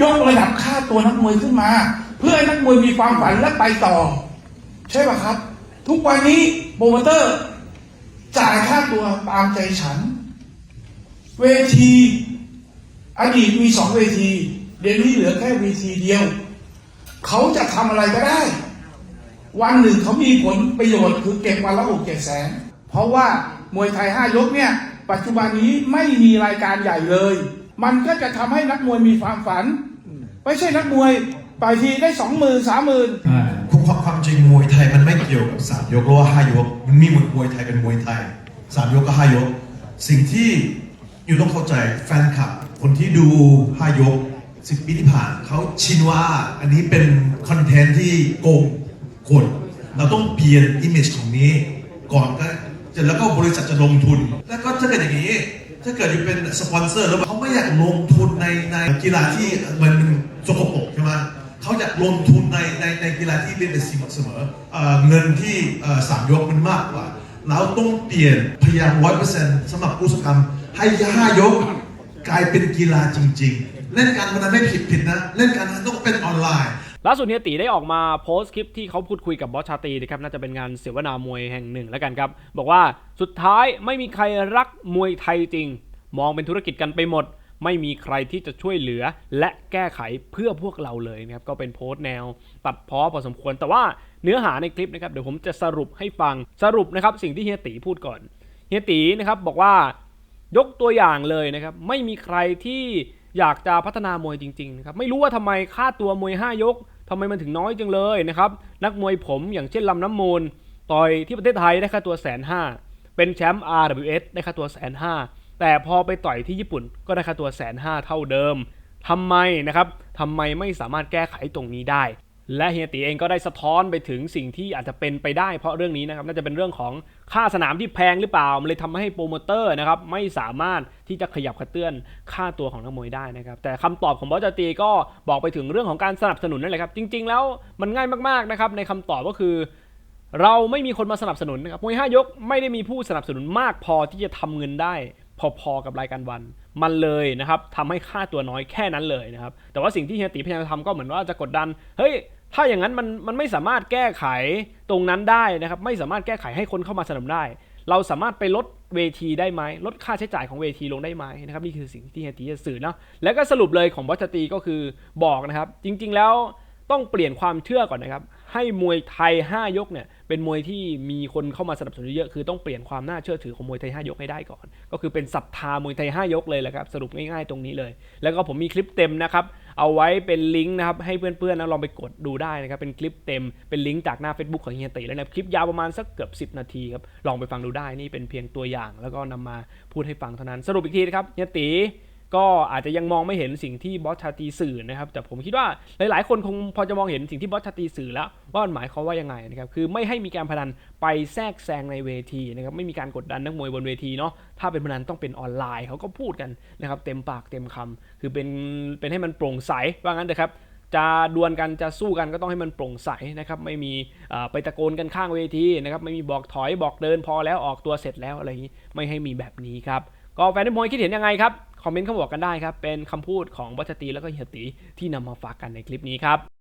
ยกระดับค่าตัวนักมวยขึ้นมา เพื่อให้นักมวยมีความฝันและไปต่อ ใช่ป่ะครับ ทุกวันนี้โปรโมเตอร์จ่ายค่าตัวตามใจฉัน เวที อดีตมีสองเวที เดี๋ยวนี้เหลือแค่เวทีเดียว เขาจะทำอะไรก็ได้ วันหนึ่งเขามีผลประโยชน์คือเก็บวันละหกเจ็ดแสน เพราะว่ามวยไทยห้ายกเนี่ย ปัจจุบันนี้ไม่มีรายการใหญ่เลย มันก็จะทำให้นักมวยมีความฝัน ไม่ใช่นักมวยต่อยทีได้สองหมื่นสามหมื่นความความจริงมวยไทยมันไม่เกี่ยวกับสามยกหรือว่าห้ายก มันมีมวยไทยเป็นมวยไทยสามยกกับห้ายก สิ่งที่อยู่ต้องเข้าใจแฟนคลับ คนที่ดูห้ายกสิบปีที่ผ่านเขาชินว่าอันนี้เป็นคอนเทนต์ที่โกงคนเราต้องเปลี่ยนอิมเมจของนี้ก่อนก็ จแล้วก็บริษัทจะลงทุน แล้วก็ถ้าเกิดอย่างนี้ ถ้าเกิดอยู่เป็นสปอนเซอร์แล้วเขาไม่อยากลงทุนในในกีฬาที่มันสกปรกใช่ไหมเขาอยากลงทุนในในในกีฬาที่เป็นสิ่งเสมอเงินที่สามยกมันมากกว่าเราต้องเปลี่ยนพยายามร้อยเปอร์เซ็นต์สำหรับอุตสาหกรรมให้ห้ายกกลายเป็นกีฬาจริง ๆ เล่นการพนันไม่ผิดผิดนะ เล่นการพนันต้องเป็นออนไลน์ ล่าสุดเฮียตีได้ออกมาโพสต์คลิปที่เขาพูดคุยกับบอสชาตีนะครับน่าจะเป็นงานเสวนามวยแห่งหนึ่งแล้วกันครับ บอกว่าสุดท้ายไม่มีใครรักมวยไทยจริง มองเป็นธุรกิจกันไปหมด ไม่มีใครที่จะช่วยเหลือและแก้ไขเพื่อพวกเราเลยนะครับก็เป็นโพสต์แนว ตัดพ้อพอสมควร แต่ว่าเนื้อหาในคลิปนะครับเดี๋ยวผมจะสรุปให้ฟังสรุปนะครับสิ่งที่เฮียตีพูดก่อนเฮียตีนะครับบอกว่ายกตัวอย่างเลยนะครับไม่มีใครที่อยากจะพัฒนามวยจริงๆนะครับไม่รู้ว่าทำไมค่าตัวมวย 5 ยก ทำไมมันถึงน้อยจังเลยนะครับ นักมวยผมอย่างเช่นลำน้ำมูล ต่อยที่ประเทศไทยได้ค่าตัวแสนห้าเป็นแชมป์ RWS ได้ค่าตัวแสนห้าแต่พอไปต่อยที่ญี่ปุ่นก็ได้ค่าตัวแสนห้าเท่าเดิมทำไมนะครับทำไมไม่สามารถแก้ไขตรงนี้ได้ และเฮียตีเองก็ได้สะท้อนไปถึงสิ่งที่อาจจะเป็นไปได้ เพราะเรื่องนี้นะครับน่าจะเป็นเรื่องของค่าสนามที่แพงหรือเปล่ามันเลยทำให้โปรโมเตอร์นะครับไม่สามารถที่จะขยับขยื่นค่าตัวของนักมวยได้นะครับแต่คำตอบของบอสจตีก็บอกไปถึงเรื่องของการสนับสนุนนั่นแหละครับจริง ๆ แล้วมันง่ายมากๆนะครับในคำตอบก็คือเราไม่มีคนมาสนับสนุนนะครับมวยห้ายกไม่ได้มีผู้สนับสนุนมากพอที่จะทำเงินได้ พอๆกับรายการวัน มันเลยนะครับทำให้ค่าตัวน้อยแค่นั้นเลยนะครับแต่ว่าสิ่งที่เฮียตีพยายามจะทำก็เหมือนว่าจะกดดันเฮ้ย ถ้าอย่างนั้นมันมันไม่สามารถแก้ไขตรงนั้นได้นะครับ ไม่สามารถแก้ไขให้คนเข้ามาสนับสนุนได้ เราสามารถไปลดเวทีได้ไหมลดค่าใช้จ่ายของเวทีลงได้ไหมนะครับนี่คือสิ่งที่เฮตีจะสื่อเนาะแล้วก็สรุปเลยของบอสตีก็คือบอกนะครับ จริง ๆ แล้วต้องเปลี่ยนความเชื่อก่อนนะครับ ให้มวยไทย 5 ยกเนี่ยเป็นมวยที่มีคนเข้ามาสนับสนุนเยอะคือต้องเปลี่ยนความน่าเชื่อถือของมวยไทย 5 ยกให้ได้ก่อน ก็คือเป็นศรัทธามวยไทย 5 ยกเลยแหละครับสรุปง่ายๆตรงนี้เลย แล้วก็ผมมีคลิปเต็มนะครับเอาไว้เป็นลิงก์นะครับให้เพื่อนๆนะลองไปกดดูได้นะครับเป็นคลิปเต็มเป็นลิงก์จากหน้า Facebook ของเฮียตีแล้วนะคลิปยาวประมาณสักเกือบ 10 นาทีครับลองไปฟังดูได้นี่เป็นเพียงตัวอย่าง แล้วก็นำมาพูดให้ฟังเท่านั้นสรุปอีกทีนะครับเฮียตี ก็อาจจะยังมองไม่เห็นสิ่งที่บอสชาตีสื่อนะครับ แต่ผมคิดว่าหลายๆ คนคงพอจะมองเห็นสิ่งที่บอสชาตีสื่อแล้ว ว่ามันหมายความว่ายังไงนะครับ คือไม่ให้มีการพนันไปแทรกแซงในเวทีนะครับ ไม่มีการกดดันนักมวยบนเวทีเนาะ ถ้าเป็นพนันต้องเป็นออนไลน์เขาก็พูดกันนะครับเต็มปากเต็มคำคือเป็นเป็นให้มันโปร่งใสว่างั้นเถอะครับจะดวลกันจะสู้กันก็ต้องให้มันโปร่งใสนะครับไม่มีไปตะโกนกันข้างเวทีนะครับไม่มีบอกถอยบอกเดินพอแล้วออกตัวเสร็จแล้วอะไรอย่างนี้ไม่ให้มีแบบนี้ครับก็แฟนมวยคิดเห็นยังไงครับ คอมเมนต์เข้ามาบอกกันได้ครับ เป็นคำพูดของวัชตีแล้วก็เฮียตีที่นำมาฝากกันในคลิปนี้ครับ